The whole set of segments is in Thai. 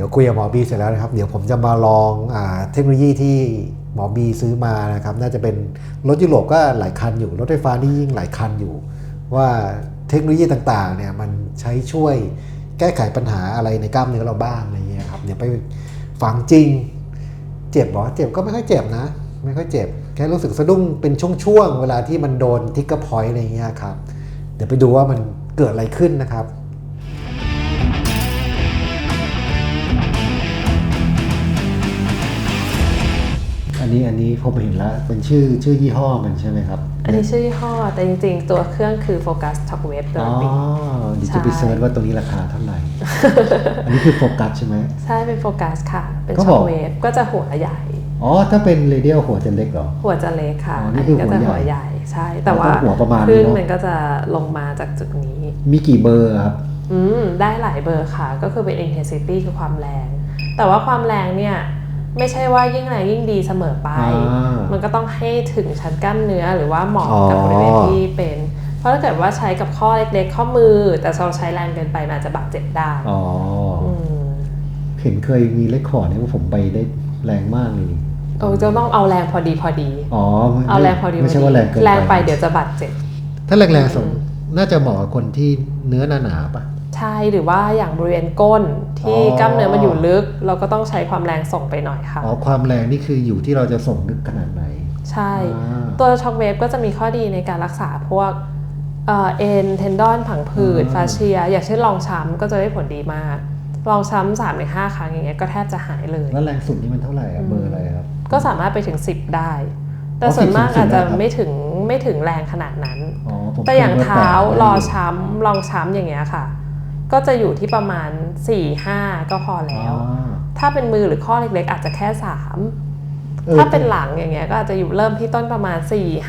ดี๋ยวคุยกับหมอบีเสร็จแล้วนะครับ เดี๋ยวผมจะมาลองอเทคโนโลยีที่หมอบีซื้อมานะครับ น่าจะเป็นรถยุโรปก็หลายคันอยู่ รถไฟฟ้านี่ยิ่งหลายคันอยู่ ว่าเทคโนโลยีต่างๆเนี่ยมันใช้ช่วยแก้ไขปัญหาอะไรในกล้ามเนื้อเราบ้างอะไรเงี้ยครับเดี๋ยวไปฟังจริง เจ็บหรอเจ็บก็ไม่ค่อยเจ็บนะ ไม่ค่อยเจ็บ แค่รู้สึกสะดุ้งเป็นช่วงๆเวลาที่มันโดนทิกเกอร์พอยต์อะไรเงี้ยครับเดี๋ยวไปดูว่ามันเกิดอะไรขึ้นนะครับ นนี้อันนี้ผมเห็นแล้วเป็นชื่อชื่อยี่ห้อมันใช่ไหมครับ อันนี้ชื่อยี่ห้อ แต่จริงๆ ตัวเครื่องคือ Focus Talk Wave ตัวอ๋อนี้เดี๋ยวจะไปใช่เซิร์ชว่าตัวนี้ราคาเท่าไหร่ อันนี้คือโฟกัสใช่ไหมใช่เป็นโฟกัสค่ะ เป็นก็บช็ออกกเวฟก็จะหัวใหญ่ อ๋อ ถ้าเป็นเรเดียลหัวจะเล็กเหรอ หัวจะเล็กค่ะอ๋อนี่คือหัวก็จะใหญ่หัวใหญ่ใช่ แต่ว่าหัวประมาณนี้คลื่นเนอะมันก็จะลงมาจากจุดนี้ มีกี่เบอร์ครับอืมได้หลายเบอร์ค่ะ ก็คือเป็น intensity คือความแรง แต่ว่าความแรงเนี่ย ไม่ใช่ว่ายิ่งแรงยิ่งดีเสมอไปอ่ามัมันก็ต้องให้ถึงชั้นกล้ามเนื้อหรือว่าเหมาะอ๋อกับบริเวณที่เป็น เพราะถ้าเกิดว่าใช้กับข้อเล็กๆ ข้อมือ แต่เราใช้แรงเกินไปมันอาจจะบาดเจ็บได้อ๋ออมเห็นเคยมีเลคคอร์ดเนี่ยว่าผมไปได้แรงมากเลยนี่เออจะต้องเอาแรงพอดีพอดีอ๋อไม่เอาแรงพอดีไม่ใช่ว่าแรงเกินไปแรงไปเดี๋ยวจะบาดเจ็บ ถ้าแรงๆสมน่าจะเหมาะกับคนที่เนื้อหนาๆปะ ใช่หรือว่าอย่างบริเวณก้นที่อ๋อกล้ามเนื้อมันอยู่ลึก เราก็ต้องใช้ความแรงส่งไปหน่อยค่ะอ๋อความแรงนี่คืออยู่ที่เราจะส่งลึกขนาดไหน ใช่อ่าตัวช็อคเวฟก็จะมีข้อดีในการรักษาพวกเอ่อเอ็นเทนดอนผังผืดอืมฟาเชีย อย่างเช่นรองช้ำก็จะได้ผลดีมากรองช้ำสามในห้าครั้งอย่างเงี้ยก็แทบจะหายเลย แล้วแรงสุดนี่มันเท่าไหร่อะเบอร์อะไรครับ ก็สามารถไปถึง 10 ได้ แต่อ๋อส่วนมาก10อาจจะได้ครับไม่ถึงไม่ถึงแรงขนาดนั้นอ๋อผมแต่อย่างคบเท้าแปดรอได้ยู่ช้ำรองช้ำอย่างเงี้ยค่ะ ก็จะอยู่ที่ประมาณ 4-5 ก็พอแล้วอ๋อถ้าเป็นมือหรือข้อเล็กๆ อาจจะแค่เออ3ถ้าเป็นหลังอย่างเงี้ยก็อาจจะอยู่เริ่มที่ต้นประมาณ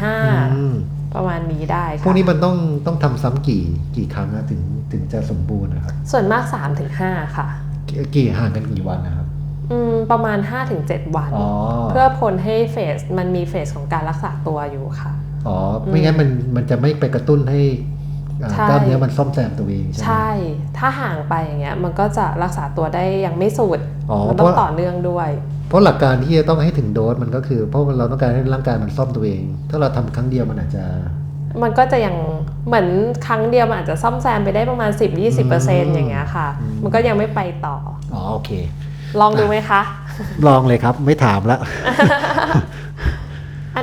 4-5อืมประมาณนี้ได้พค่ะวกนี้มันต้องต้องทำซ้ำกี่กี่ครั้งนะถึงถึงจะสมบูรณ์นะครับ ส่วนมาก 3-5 ค่ะ กี่กี่ห่างกันกี่วันนะครับอืมประมาณ 5-7 วันอ๋อเพื่อพ้นให้เฟสมันมีเฟสของการรักษาตัวอยู่ค่ะ อ๋อ ไม่งั้นมันมันจะไม่ไปกระตุ้นให้อ่าใช่ กล้ามเนื้อมันซ่อมแซมตัวเองใช่ไหมใช่ ถ้าห่างไปอย่างเงี้ยมันก็จะรักษาตัวได้ยังไม่สุดอ๋อมันเพต้องราะต่อเนื่องด้วย เพราะหลักการที่จะต้องให้ถึงโดสมันก็คือ เพราะเราต้องการให้ร่างกายมันซ่อมตัวเอง ถ้าเราทำครั้งเดียวมันอาจจะมันก็จะยังเหมือนครั้งเดียวมันอาจจะซ่อมแซมไปได้ประมาณ 10-20%อย่างเงี้ยค่ะ มันก็ยังไม่ไปต่อ อ๋อโอเค ลองดูไหมคะ ลองเลยครับไม่ถามละอั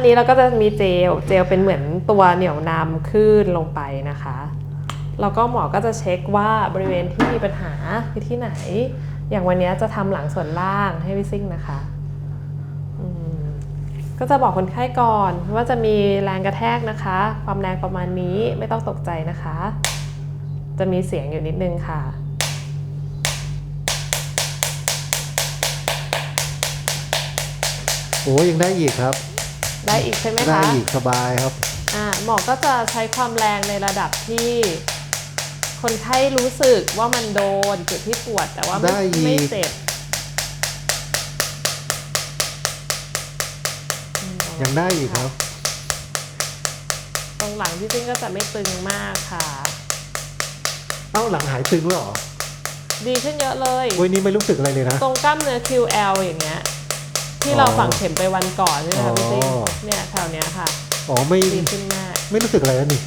นี้เราก็จะมีเจล เจลเป็นเหมือนตัวเหนี่ยวนำคลื่นลงไปนะคะ แล้วก็หมอก็จะเช็คว่าบริเวณที่มีปัญหาคือที่ไหน อย่างวันนี้จะทำหลังส่วนล่างให้พี่ซิ่งนะคะก็จะบอกคนไข้ก่อนว่าจะมีแรงกระแทกนะคะ ความแรงประมาณนี้ไม่ต้องตกใจนะคะ จะมีเสียงอยู่นิดนึงค่ะ โอ้ยังได้อีกครับ ได้อีกใช่ไหมได้คะอีกสบายครับอ่าหมอก็จะใช้ความแรงในระดับที่คนไข้รู้สึกว่ามันโดนจุดที่ปวดแต่ว่าได้ไม่อีกไม่เจ็บยังได้อีกครับ ตรงหลังที่จริงก็จะไม่ตึงมากค่ะ เอ้าหลังหายตึงแล้วเหรอ ดีขึ้นเยอะเลยเว้ยนี่ไม่รู้สึกอะไรเลยนะ ตรงกล้ามเนื้อ QL อย่างเงี้ย ที่เราอ๋อฝังเข็มไปวันก่อนใช่ไหมคะพี่ติ๊งอ๋อเนี่ยแถวเนี้ยค่ะอ๋อไม่ดีขึ้นมากไม่รู้สึกอะไรแล้วนี่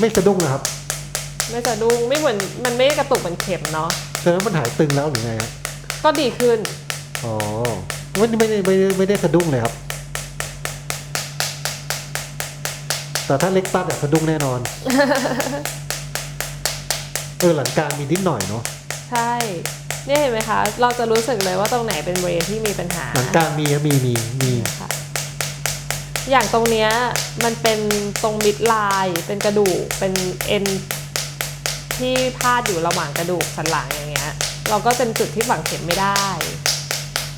ไม่สะดุ้งนะครับ ไม่สะดุ้งไม่เหมือนมันไม่กระตุกเหมือนเข็มเนาะแสดงว่ามันหายตึงแล้วหรือไงครับก็ดีขึ้นอ๋อไม่ไม่ได้ไม่ได้ไม่ได้สะดุ้งเลยครับ แต่ถ้าเล็กตัดอะสะดุ้งแน่นอนเออหลังกลารมีนิดหน่อยเนาะใช่ เนี่ยเห็นไหมคะ เราจะรู้สึกเลยว่าตรงไหนเป็นบริเวณที่มีปัญหาหลังกลารมีครับมีมีมีค่ะอย่างตรงเนี้ยมันเป็นตรงมิดไลน์เป็นกระดูกเป็นเอ็นที่พาดอยู่ระหว่างกระดูกสันหลังอย่างเงี้ย เราก็เป็นจุดที่ฝังเข็มไม่ได้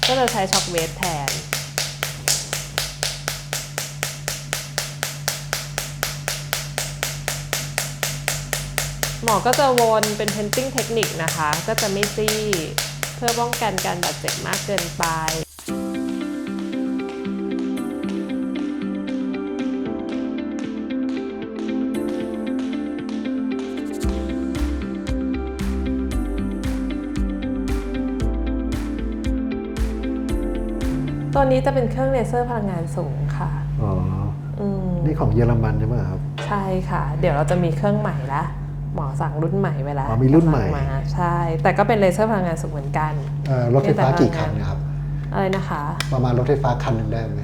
ก็จะใช้ช็อคเวฟแทน หมอก็จะวนเป็นเพนติ้งเทคนิคนะคะ ก็จะไม่ซี่ เพื่อป้องกันการบาดเจ็บมากเกินไปตัวนี้จะเป็นเครื่องเลเซอร์พลังงานสูงค่ะ อ๋อนี่ของเยอรมันใช่ไหมครับ ใช่ค่ะ เดี๋ยวเราจะมีเครื่องใหม่ละ หมอสั่งรุ่นใหม่ไปแล้วอ๋อมีรุ่นใหม่กำลังาใช่ แต่ก็เป็นเลเซอร์พลังงานสูงเหมือนกัน เอ่อรถไฟฟ้ากี่คันนะครับ อะไรนะคะ ประมาณรถไฟฟ้าคันหนึ่งได้ไหม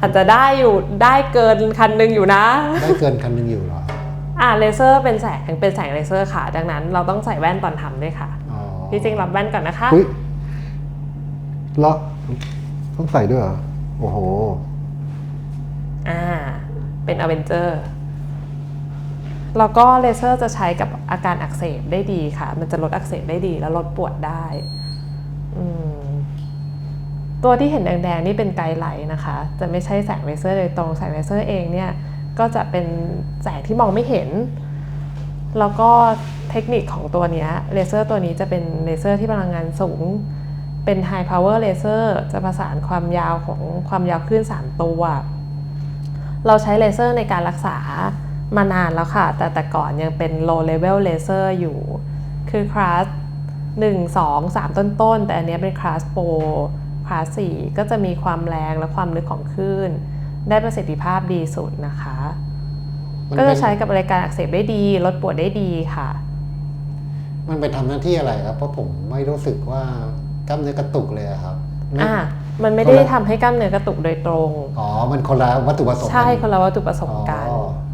อาจจะได้อยู่ได้เกินคันหนึ่งอยู่นะ ได้เกินคันหนึ่งอยู่เหรออ่าเลเซอร์เป็นแสงเป็นแสงเลเซอร์ค่ะ ดังนั้นเราต้องใส่แว่นตอนทำด้วยค่ะ อ๋อพี่จริงรับแว่นก่อนนะคะ อุ้ยเหรอต้องใส่ด้วยเหรอ โอ้โห อ่า เป็นอเวนเจอร์ แล้วก็เลเซอร์จะใช้กับอาการอักเสบได้ดีค่ะ มันจะลดอักเสบได้ดีแล้วลดปวดได้ ตัวที่เห็นแดงๆนี่เป็นไกด์ไลท์นะคะ จะไม่ใช่แสงเลเซอร์โดยตรงแสงเลเซอร์เองเนี่ยก็จะเป็นแสงที่มองไม่เห็น แล้วก็เทคนิคของตัวเนี้ยเลเซอร์ตัวนี้จะเป็นเลเซอร์ที่พลังงานสูง เป็น High Power Laser จะประสานความยาวของความยาวคลื่น 3 ตัว เราใช้เลเซอร์ในการรักษา มานานแล้วค่ะ แต่แต่ก่อนยังเป็น low level laser อยู่ คือคลาส1 2 3 ต้นๆ แต่อันเนี้ยเป็นคลาสโปรคลาส4ก็จะมีความแรงและความลึกของคลื่น ได้ประสิทธิภาพดีสุดนะคะมันก็เป็จะนใช้กับรายการอักเสบได้ดี ลดปวดได้ดีค่ะ มันเป็นทำหน้าที่อะไรครับ เพราะผมไม่รู้สึกว่ากล้ามเนื้อกระตุกเลยอะครับไม่อ่ามันไม่ได้ทำให้กล้ามเนื้อกระตุกโดยตรง อ๋อ มันคนละวัตถุประสงค์ ใช่กัคนละวัตถุประสงค์กันอ๋อม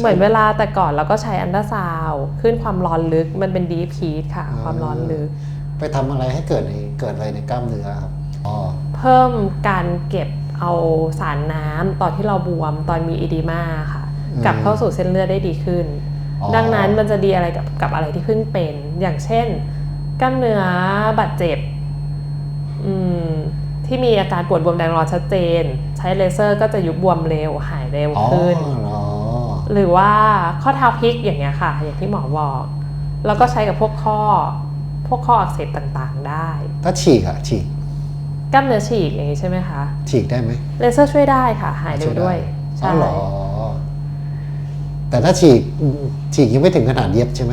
เหมือนเวลาแต่ก่อนเราก็ใช้อันดาซาวขึ้นความร้อนลึกมันเป็นดีพีทค่ะ ความร้อนลึก ไปทำอะไรให้เกิดในเกิดอะไรในกล้ามเนื้อครับอ๋อเพิ่มการเก็บเอาสารน้ำตอนที่เราบวมตอนมีอีดีมาค่ะอืมกลับเข้าสู่เส้นเลือดได้ดีขึ้นอ๋อดังนั้นมันจะดีอะไรกับกับอะไรที่เพิ่งเป็น อย่างเช่น กล้ามเนื้อบาดเจ็บอืมที่มีอาการปวดบวมแดงร้อนชัดเจน ใช้เลเซอร์ก็จะยุบบวมเร็วหายเร็วอ๋อขึ้นเหรอ หรือว่าข้อเท้าพลิกอย่างเงี้ยค่ะ อย่างที่หมอบอก แล้วก็ใช้กับพวกข้อ พวกข้ออักเสบต่างๆได้ ถ้าฉีกอะฉีกกล้ามเนื้อฉีกอย่างนี้ใช่ไหมคะฉีกได้ไหมเลเซอร์ช่วยได้ค่ะหายเร็วด้วยอ๋อใช่เหรอแต่ถ้าฉีกฉีกยังไม่ถึงขนาดเย็บใช่ไหม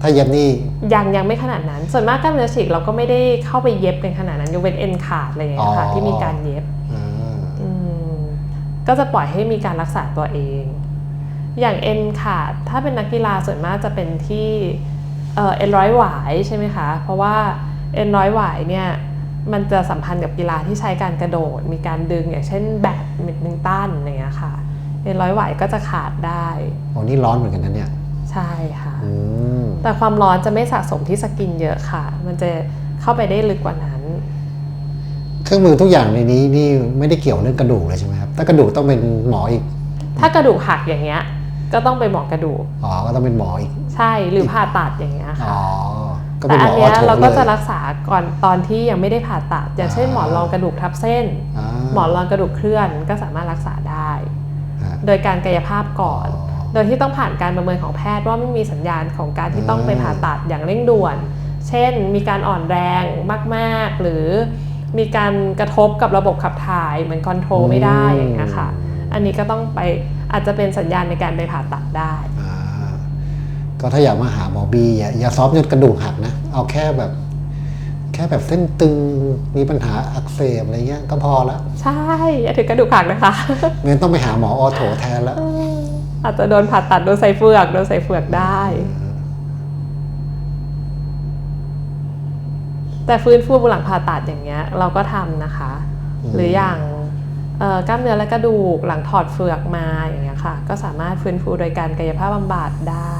ถ้าเย็บนี่ยังยังไม่ขนาดนั้น ส่วนมากกล้ามเนื้อฉีกเราก็ไม่ได้เข้าไปเย็บเป็นขนาดนั้นยกเว้นเอ็นขาดอะไรอย่างเงี้ยค่ะอ๋อที่มีการเย็บอ่าอืมก็จะปล่อยให้มีการรักษาตัวเอง อย่างเอ็นขาดถ้าเป็นนักกีฬาส่วนมากจะเป็นที่เอ่อเอ็นร้อยหวายใช่ไหมคะ เพราะว่าเอ็นร้อยหวายเนี่ยมันจะสัมพันธ์กับกีฬาที่ใช้การกระโดด มีการดึงอย่างเช่นแบดมินตันอย่างเงี้ยค่ะเอ็นร้อยหวายก็จะขาดได้โอ้นี่ร้อนเหมือนกันนะเนี่ย ใช่ค่ะอืมแต่ความร้อนจะไม่สะสมที่สกินเยอะค่ะ มันจะเข้าไปได้ลึกกว่านั้น เครื่องมือทุกอย่างในนี้นี่ไม่ได้เกี่ยวเรื่องกระดูกเลยใช่ไหมครับ ถ้ากระดูกต้องเป็นหมออีก ถ้ากระดูกหักอย่างเงี้ย ก็ต้องไปหมอกระดูกอ๋อก็ต้องเป็นหมออีกใช่หรือผ่าตัดอย่างเงี้ยค่ะอ๋อก็แต่เป็นหอัมนออเนี้อยโถเราก็เลจะยรักษาก่อนตอนที่ยังไม่ได้ผ่าตัด อย่างเช่นอ่าหมอนรองกระดูกทับเส้นอ่าหมอนรองกระดูกเคลื่อนก็สามารถรักษาได้ ฮะ โดยการกายภาพก่อนอ๋อโดยที่ต้องผ่านการประเมินของแพทย์ว่าไม่มีสัญญาณของการที่ต้องไปผ่าตัดอย่างเร่งด่วน เช่น มีการอ่อนแรงมากๆ หรือมีการกระทบกับระบบขับถ่ายเหมือนคอนโทรลไม่ได้อย่างเงี้ยค่ะ อันนี้ก็ต้องไป อาจจะเป็นสัญญาณในการไปผ่าตัดได้อ่าก็ถ้าอยากมาหาหมอบีอย่าอย่าซ้อมจนกระดูกหักนะ เอาแค่แบบ แค่แบบเส้นตึงมีปัญหาอักเสบอะไรเงี้ยก็พอละ ใช่ อย่าถึงกระดูกหักนะคะไม่งั้นต้องไปหาหมอออโถแทนแล้ว อาจจะโดนผ่าตัดโดนใส่เฟือกโดนใส่เฟือกได้ แต่ฟื้นฟูหลังผ่าตัดอย่างเงี้ย เราก็ทำนะคะอืมหรืออย่างเอ่อ กล้ามเนื้อและกระดูกหลังถอดเฟือกมาอย่างเงี้ยค่ะ ก็สามารถฟื้นฟูโดยการกายภาพบำบัดได้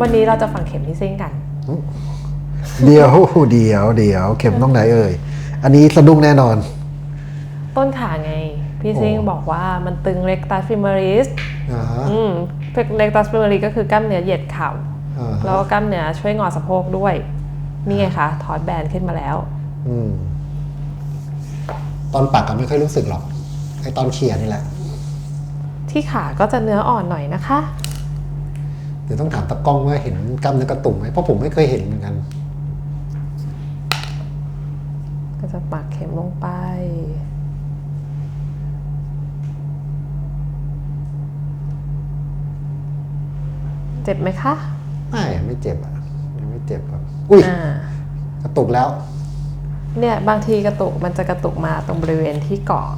วันนี้เราจะฝังเข็มที่ซิ่งกัน เดี๋ยวเดี๋ยวเดี๋ยวเข็มต้องไหนเอ่ย อันนี้สะดุ้งแน่นอน ต้นขาไง พี่ซิ่งโอ้บอกว่ามันตึงเ e กตัสฟิมาริสอ่าฮะอืมเ e กตัสฟิมาริสก็คือกล้ามเนื้อเหยียดเข่าอ่าแล้วฮะก็กล้ามเนื้อช่วยงอสะโพกด้วย นี่ไงคะถอดแบนขึ้นมาแล้วอืมตอนปักก็ไม่ค่อยรู้สึกหรอกไอตอนเขี่ยนี่แหละ ที่ขาก็จะเนื้ออ่อนหน่อยนะคะเดี๋ยวต้องถามตะกล้องว่าเห็นกล้ามเนื้อกระตุ่มไหมเพราะผมไม่เคยเห็นเหมือนกัน ก็จะปักเข็มลงไป เจ็บไหมคะ ไม่ไม่เจ็บอะยังไม่เจ็บครับอุ้ยอ่ากระตุกแล้ว เนี่ยบางทีกระตุกมันจะกระตุกมาตรงบริเวณที่เกาะ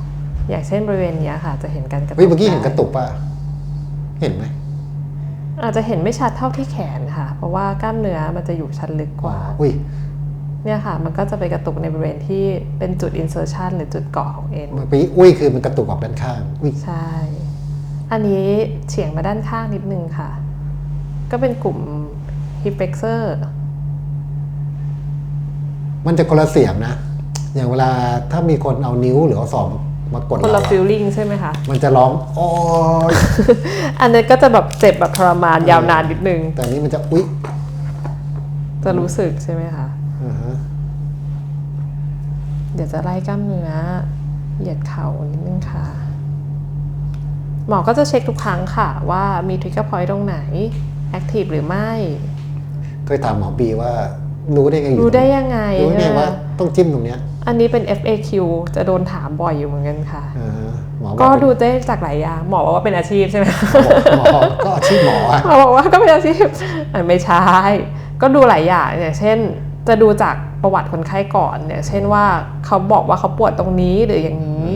อย่างเช่นบริเวณเนี้ยค่ะ จะเห็นการกระตุกเฮ้ยเมื่อกี้เห็นได้กระตุกป่ะ เห็นไหมอาจจะเห็นไม่ชัดเท่าที่แขนค่ะ เพราะว่ากล้ามเนื้อมันจะอยู่ชั้นลึกกว่า อุ้ยเนี่ยค่ะ มันก็จะไปกระตุกในบริเวณที่เป็นจุด insertion หรือจุดเกาะของเอ็น เมื่อกี้อุ้ยคือมันกระตุกออกด้านข้างอุ้ยใช่ อันนี้เฉียงมาด้านข้างนิดนึงค่ะ ก็เป็นกลุ่ม hip flexor มันจะคนละเสียงนะ อย่างเวลาถ้ามีคนเอานิ้วหรือเอาศอกมากดคนละเราอะ feeling ใช่ไหมคะ มันจะร้องโอ้ยอันนี้ก็จะแบบเจ็บแบบทรมานยาวนานนิดนึง แต่อันนี้มันจะอุ้ยจะรู้สึกใช่ไหมคะ อ่าฮะเดี๋ยวจะไล่กล้ามเนื้อ เหยียดเข่านิดนึงค่ะ หมอก็จะเช็คทุกครั้งค่ะ ว่ามีทริกเกอร์พอยต์ตรงไหน แอคทีฟหรือไม่ เคยถามหมอบีว่ารู้ได้ไงอยู่รู้ได้ยังไงรู้ได้ไงใช่ไหมว่าต้องจิ้มตรงเนี้ย อันนี้เป็น FAQ จะโดนถามบ่อยอยู่เหมือนกันค่ะอ่าฮะหมอบอกก็ดูได้จากหลายอย่างหมอบอกว่าเป็นอาชีพใช่ไหมหมอก็อาชีพหมออะหมอบอกว่าก็เป็นอาชีพอะไม่ใช่ก็ดูหลายอย่างอย่างเช่น จะดูจากประวัติคนไข้ก่อนอย่างเช่นว่าเขาบอกว่าเขาปวดตรงนี้หรืออย่างนี้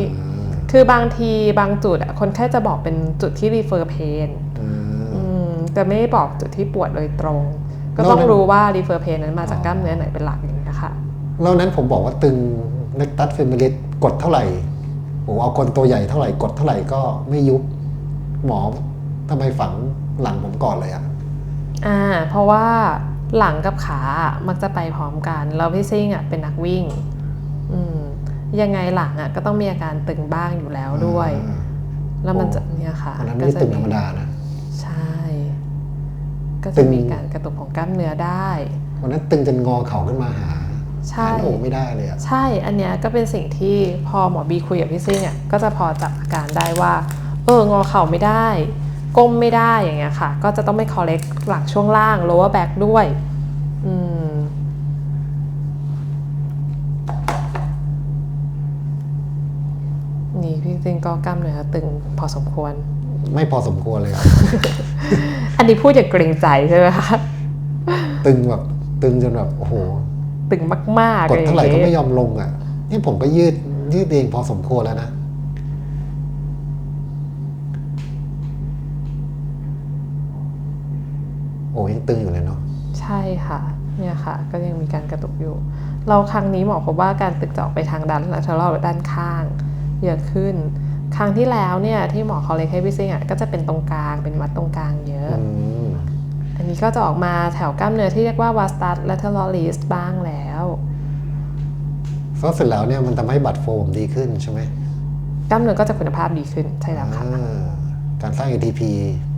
คือบางทีบางจุดอะคนไข้จะบอกเป็นจุดที่ refer pain อืมอื มแต่ไม่ได้บอกจุดที่ปวดโดยตรง ก็ต้องแล้วนั้นรู้ว่า refer pain นั้นมาจากกล้ามเนื้อไหนเป็นหลักอย่างนี้ยค่ะแล้วนั้นผมบอกว่าตึงเล็กตัสเฟมิลิสกดเท่าไหร่ผมเอาคนตัวใหญ่เท่าไหร่กดเท่าไหร่ก็ไม่ยุบหมอทำไมฝังหลังผมก่อนเลยอะอ่า เพราะว่าหลังกับขามักจะไปพร้อมกันแล้วพี่ซิ่งอะเป็นนักวิ่ง อืมยังไงหลังอะก็ต้องมีอาการตึงบ้างอยู่แล้วด้วยอ่าแล้วมันจะเนี่ยค่ะอันนั้นไม่ได้ตึงธรรมดานะ ใช่ ก็ตึจะง มีการกระตุกของกล้ามเนื้อได้ วันนั้นตึงจนงอเข่าขึ้นมาหาใช่ หาหน้าอกไม่ได้เลยอะใช่ อันเนี้ยก็เป็นสิ่งที่พอหมอบีคุยกับพี่ซิ่งอะก็จะพอจับอาการได้ว่า เอองอเข่าไม่ได้ ก้มไม่ได้อย่างเงี้ยค่ะ ก็จะต้องไม่ correct หลังช่วงล่าง lower back ด้วยอืมนี่พี่ซิ่งก็กล้ามเนื้อตึงพอสมควร ไม่พอสมควรเลยครับ อันนี้พูดอย่างเกรงใจใช่ไหมคะ ตึงแบบตึงจนแบบโอ้โห ตึงมากๆกดเท่าไหร่ก็อะไม่งยงี้อมลงอะ นี่ผมก็ยืดยืดเองพอสมควรแล้วนะโอ้ยังตึงอยู่เลยเนาะใช่ค่ะ เนี่ยค่ะ ก็ยังมีการกระตุกอยู่ เราครั้งนี้หมอพบว่าการตึกจะออกไปทางด้านและทะเลาด้านข้าง เยอะขึ้น ครั้งที่แล้วเนี่ยที่หมอเขาเลยให้พี่ซิงอะก็จะเป็นตรงกลางเป็นมัดตรงกลางเยอะอืมอันนี้ก็จะออกมาแถวกล้ามเนื้อที่เรียกว่า vastus lateralis บ้างแล้วก็เสร็จแล้วเนี่ยมันทำให้บัตรโฟมดีขึ้นใช่ไหมกล้ามเนื้อก็จะคุณภาพดีขึ้นใช่แล้วค่ะอ่าการสร้าง ATP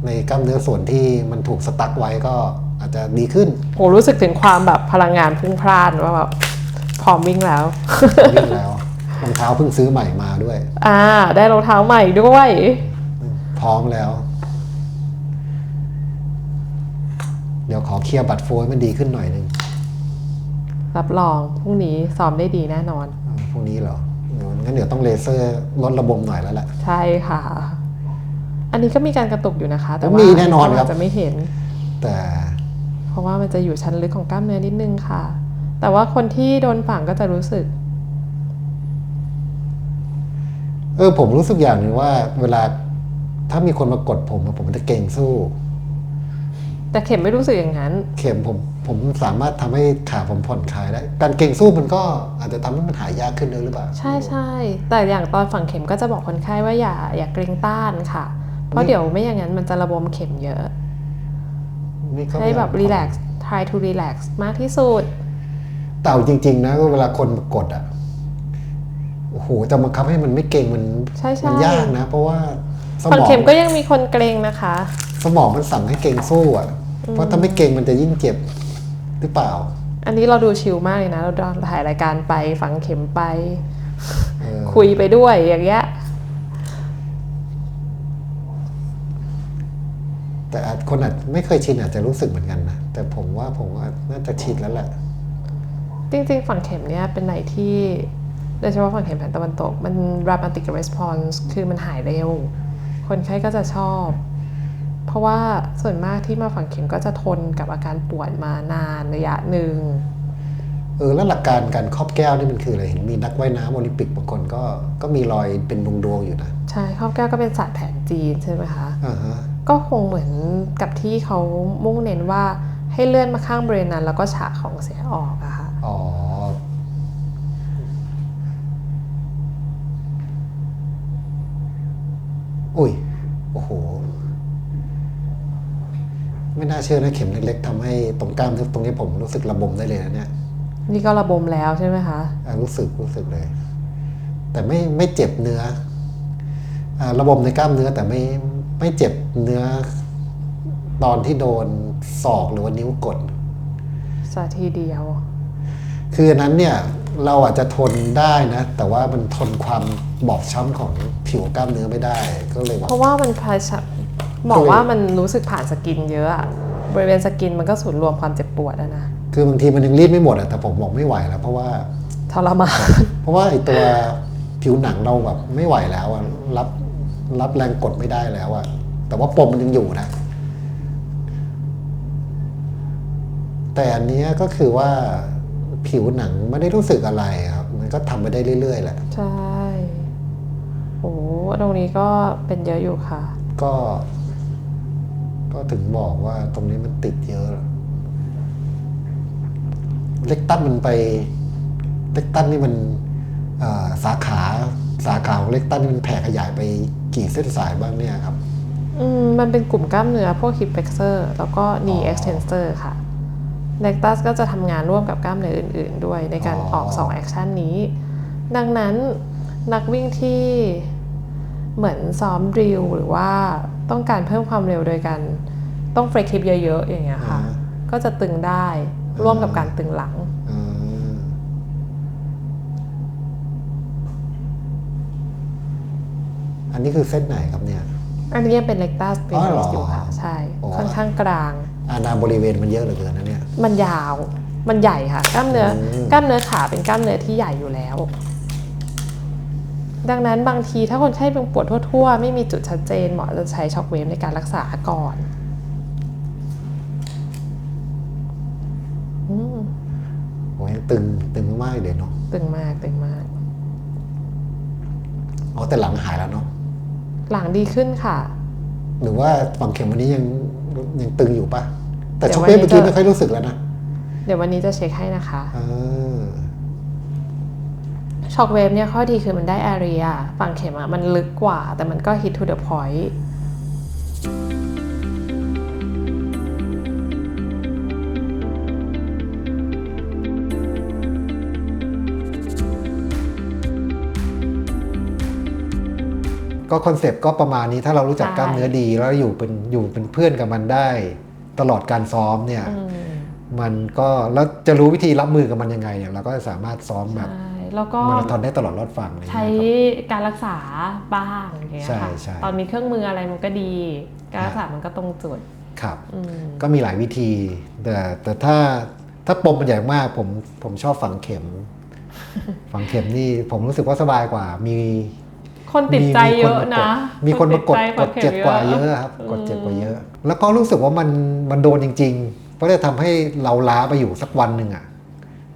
ในกล้ามเนื้อส่วนที่มันถูกสตั๊กไว้ก็อาจจะดีขึ้นโอ้รู้สึกถึงความแบบพลังงานพุ่งพล่านว่าแบบพร้อมวิ่งแล้ววิ่งแล้ว รองเท้าเพิ่งซื้อใหม่มาด้วย อ่า ได้รองเท้าใหม่ด้วย พร้อมแล้ว เดี๋ยวขอเคลียร์บัตรโฟมให้มันดีขึ้นหน่อยนึงรับรองพรุ่งนี้ซ้อมได้ดีแน่นอนอ่าพรุ่งนี้เหรอเดี๋ยวงั้นเดี๋ยวต้องเลเซอร์ลดระบบหน่อยแล้วแหละ ใช่ค่ะ อันนี้ก็มีการกระตุกอยู่นะคะ แต่มีว่าแน่นอนครับาจะไม่เห็น แต่เพราะว่ามันจะอยู่ชั้นลึกของกล้ามเนื้อนิดนึงค่ะ แต่ว่าคนที่โดนฝังก็จะรู้สึก เออผมรู้สึกอย่างหนึ่งว่า เวลาถ้ามีคนมากดผมอะผมจะเก่งสู้ แต่เข็มไม่รู้สึกอย่างนั้น เข็มผมผมสามารถทำให้ขาผมผ่อนคลายได้ การเก่งสู้มันก็อาจจะทำให้มันหายากขึ้นด้วยหรือเปล่า ใช่ใช่แต่อย่างตอนฝังเข็มก็จะบอกคนไข้ว่าอย่าอย่าเกรงต้านค่ะ เพราะเดี๋ยวไม่อย่างนั้นมันจะระบมเข็มเยอะ นี่ก็ให้แบบพยายาม relax try to relax มากที่สุด แต่เอาจริง ๆ นะเวลาคนมากดอะ โอ้โหจะบังคับให้มันไม่เก่งมันใช่ใช่ มันยากนะ เพราะว่าสฝังมองเข็มก็ยังมีคนเกรงนะคะ สมองมันสั่งให้เก่งสู้อะ เพราะถ้าไม่เก่งมันจะยิ่งเจ็บหรือเปล่า อันนี้เราดูชิลมากเลยนะ เราถ่ายรายการไปฝังเข็มไป เออ คุยไปด้วยอย่างเงี้ย แต่อาจคนอาจไม่เคยชินอาจจะรู้สึกเหมือนกันนะแต่ผมว่าผมว่าน่าจะชินแล้วแหละ จริงๆ ฝังเข็มเนี่ยเป็นอะไรที่ โดยเฉพาะฝั่งเข็มแผนตะวันตก มัน dramatic response คือมันหายเร็ว คนไข้ก็จะชอบ เพราะว่าส่วนมากที่มาฝังเข็มก็จะทนกับอาการปวดมานานระยะหนึ่งเออแล้วหลักการการครอบแก้วนี่มันคืออะไรเห็นมีนักว่ายน้ำโอลิมปิกบางคนก็ก็มีรอยเป็นดวงดวงๆอยู่นะ ใช่ข้าวแก้วก็เป็นศาสตร์แผนจีนใช่ไหมคะอ่าฮะก็คงเหมือนกับที่เขามุ่งเน้นว่าให้เลื่อนมาข้างบริเวณนั้นแล้วก็ฉากของเสียออกอะค่ะอ๋อ อุ้ย โอ้โห ไม่น่าเชื่อนะเข็มเล็ก ๆทำให้ตรงกล้ามตรงนี้ผมรู้สึกระบมได้เลยนะเนี่ย นี่ก็ระบมแล้วใช่ไหมคะอะรู้สึกรู้สึกเลย แต่ไม่ไม่เจ็บเนื้ออ่าระบบในกล้ามเนื้อแต่ไม่ไม่เจ็บเนื้อ ตอนที่โดนศอกหรือว่านิ้วกดสาทีเดียว คืออันนั้นเนี่ย เราอาจจะทนได้นะ แต่ว่ามันทนความบอบช้ำของผิวกล้ามเนื้อไม่ได้ก็เลยว่าเพราะว่ามันพาชะบอกว่ามันรู้สึกผ่านสกินเยอะอะบริเวณสกินมันก็ศูนย์รวมความเจ็บปวดอะนะคือบางทีมันยังรีดไม่หมดอะแต่ผมบอกไม่ไหวแล้ว เพราะว่าทรมานเพราะว่าไอตัวผิวหนังเราแบบไม่ไหวแล้วอะรับรับแรงกดไม่ได้แล้วอะแต่ว่าปมมันยังอยู่นะ แต่อันเนี้ยก็คือว่า ผิวหนังไม่ได้รู้สึกอะไรครับ มันก็ทำไปได้เรื่อยๆแหละ ใช่โอ้ตรงนี้ก็เป็นเยอะอยู่ค่ะ ก็ ก็ถึงบอกว่าตรงนี้มันติดเยอะ เล็กตันมันไป เล็กตันนี่มันเอ่อสาขาสาขาของเล็กตันนี่มันแผ่ขยายไปกี่เส้นสายบ้างเนี่ยครับ อืม มันเป็นกลุ่มกล้ามเนื้อพวก hip flexor แล้วก็ knee อ๋อ extensor ค่ะ Nectus ก็จะทำงานร่วมกับกล้ามเนื้ออื่น ๆ ด้วยในการอ๋อออก2แอคชั่นนี้ ดังนั้นนักวิ่งที่เหมือนซ้อมดริลหรือว่าต้องการเพิ่มความเร็วโดยการต้องเฟรคคลิปเยอะ ๆ อย่างเงี้ยค่ะ ก็จะตึงได้ร่วมกับการตึงหลังอ่าอันนี้คือเส้นไหนครับเนี่ย อันนี้ยังเป็น Rectus เป็นอ๋อเหรออยู่ค่ะ ใช่อ๋อค่อนข้างกลาง อาณาบริเวณมันเยอะเหลือเกินนะเนี่ย มันยาว มันใหญ่ค่ะ กล้ามเนื้ออมกล้ามเนื้อขาเป็นกล้ามเนื้อที่ใหญ่อยู่แล้ว ดังนั้นบางทีถ้าคนไข้เป็นปวดทั่ว ๆ ไม่มีจุดชัดเจนหมอจะใช้ช็อคเวฟในการรักษาก่อนอืมโอ้ยตึงตึงมากๆเลยเนาะตึงมากตึงมากอ๋อแต่หลังหายแล้วเนาะหลังดีขึ้นค่ะ หรือว่าฝังเข็มวันนี้ยังยังตึงอยู่ปะ แต่เดี๋ยวช็อคเวฟวันนี้เมื่อกี้จะไม่ค่อยรู้สึกแล้วนะ เดี๋ยววันนี้จะเช็คให้นะคะอ่าช็อคเวฟเนี่ยข้อดีคือมันได้ area ฝั่งเข็มอะมันลึกกว่า แต่มันก็ hit to the point ก็คอนเซปต์ก็ประมาณนี้ถ้าเรารู้จักใช่กล้ามเนื้อดีแล้วอยู่เป็นอยู่เป็นเพื่อนกับมันได้ ตลอดการซ้อมเนี่ยอืมมันก็แล้วจะรู้วิธีรับมือกับมันยังไงเนี่ยเราก็สามารถซ้อมแบบใช่แล้วก็มาราธอนได้ตลอดรอดฝั่งอะไรอย่างใช้เงี้ยครับการรักษาบ้างอย่างเงี้ยใช่ค่ะใช่ตอนมีเครื่องมืออะไรมันก็ดี การรักษามันก็ตรงจุดครับอืมก็มีหลายวิธี แต่แต่ถ้าถ้าปมมันใหญ่มากผมผมชอบฝังเข็ม ฝังเข็มนี่ผมรู้สึกว่าสบายกว่ามี คนติดใจเยอะนะ มีคนมากดติกดเจ็บกว่าเยอะครับ กดเจ็บกว่าเยอะ แล้วก็รู้สึกว่ามันมันโดนจริง ๆ เพราะจะทำให้เราล้าไปอยู่สักวันหนึ่งอะ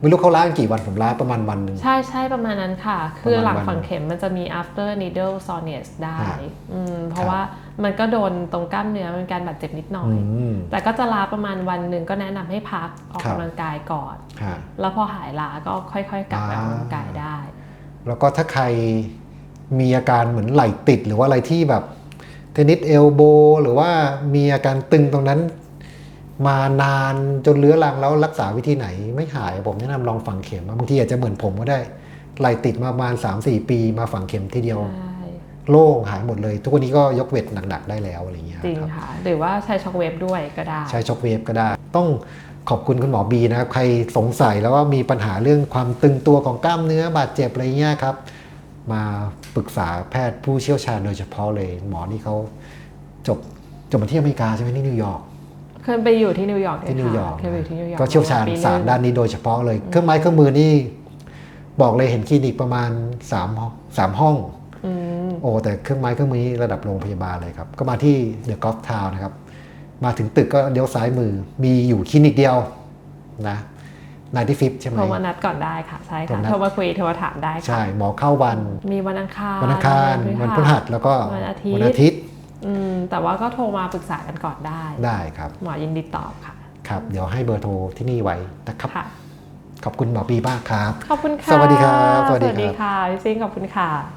ไม่รู้เขาล้ากันกี่วันผมล้าประมาณวันหนึ่งใช่ใช่ประมาณนั้นค่ะ คือประมาณหลังวันฝังเข็มมันจะมี after needle soreness ได้ฮะอืมเพครัราะบว่ามันก็โดนตรงกล้ามเนื้อมันเป็นการบาดเจ็บนิดหน่อยอืมแต่ก็จะลาประมาณวันหนึ่งก็แนะนำให้พักออกครับกำลังกายก่อนฮะแล้วพอหายลาก็ค่อยๆ กลับไปออกกำลังกายได้ แล้วก็ถ้าใคร มีอาการเหมือนไหล่ติดหรือว่าอะไรที่แบบเทนนิสเอลโบหรือว่ามีอาการตึงตรงนั้น มานานจนเลื้อรังแล้วรักษาวิธีไหนไม่หาย ผมแนะนำลองฝังเข็มบางทีอาจจะเหมือนผมก็ได้ไหล่ติดมาประมาณ3-4 ปีมาฝังเข็มทีเดียวใช่โล่งหายหมดเลย ทุกวันนี้ก็ยกเวทหนักๆได้แล้วอะไรอย่างเงี้ยจริงครับค่ะหรือว่าใช้ช็อคเวฟด้วยก็ได้ ใช้ช็อคเวฟก็ได้ ต้องขอบคุณคุณหมอบีนะครับ ใครสงสัยแล้วว่ามีปัญหาเรื่องความตึงตัวของกล้ามเนื้อบาดเจ็บอะไรเงี้ยครับ มาปรึกษาแพทย์ผู้เชี่ยวชาญโดยเฉพาะเลย หมอนี่เขาจบจบมาที่อเมริกาใช่ไหมที่นิวยอร์กเคยไปอยู่ที่นิวยอร์กที่นิวยอร์กเคยไปอยู่ที่นิวยอร์กก็เชี่ยวชาญปีหนึ่งศาสตร์ด้านนี้โดยเฉพาะเลย เครื่องไม้เครื่องมือนี่บอกเลยเห็นคลินิกประมาณ3ห้องสามห้องอืมโอ้แต่เครื่องไม้เครื่องมือระดับโรงพยาบาลเลยครับ ก็มาที่เดอะกอล์ฟทาวน์นะครับ มาถึงตึกก็เลี้ยวซ้ายมือมีอยู่คลินิกเดียวนะ นายที่ฟิฟใช่ไหมโทรมานัดก่อนได้ค่ะใช่โทรค่ะนัดโทรมาคุยโทรมาถามได้ค่ะใช่หมอเข้าวัน มีวันอังคารวันอังคารวันพฤหัสแล้วก็วันอาทิตวันย์อาทิตย์อืมแต่ว่าก็โทรมาปรึกษากันก่อนได้ได้ครับ หมอยินดีตอบค่ะครับ เดี๋ยวให้เบอร์โทรที่นี่ไว้นะครับค่ะขอบคุณหมอปีมากครับ ขอบคุณค่ะ สวัสดีครับสสวัวัสสดีครับดีค่ะพี่ซิงขอบคุณค่ะ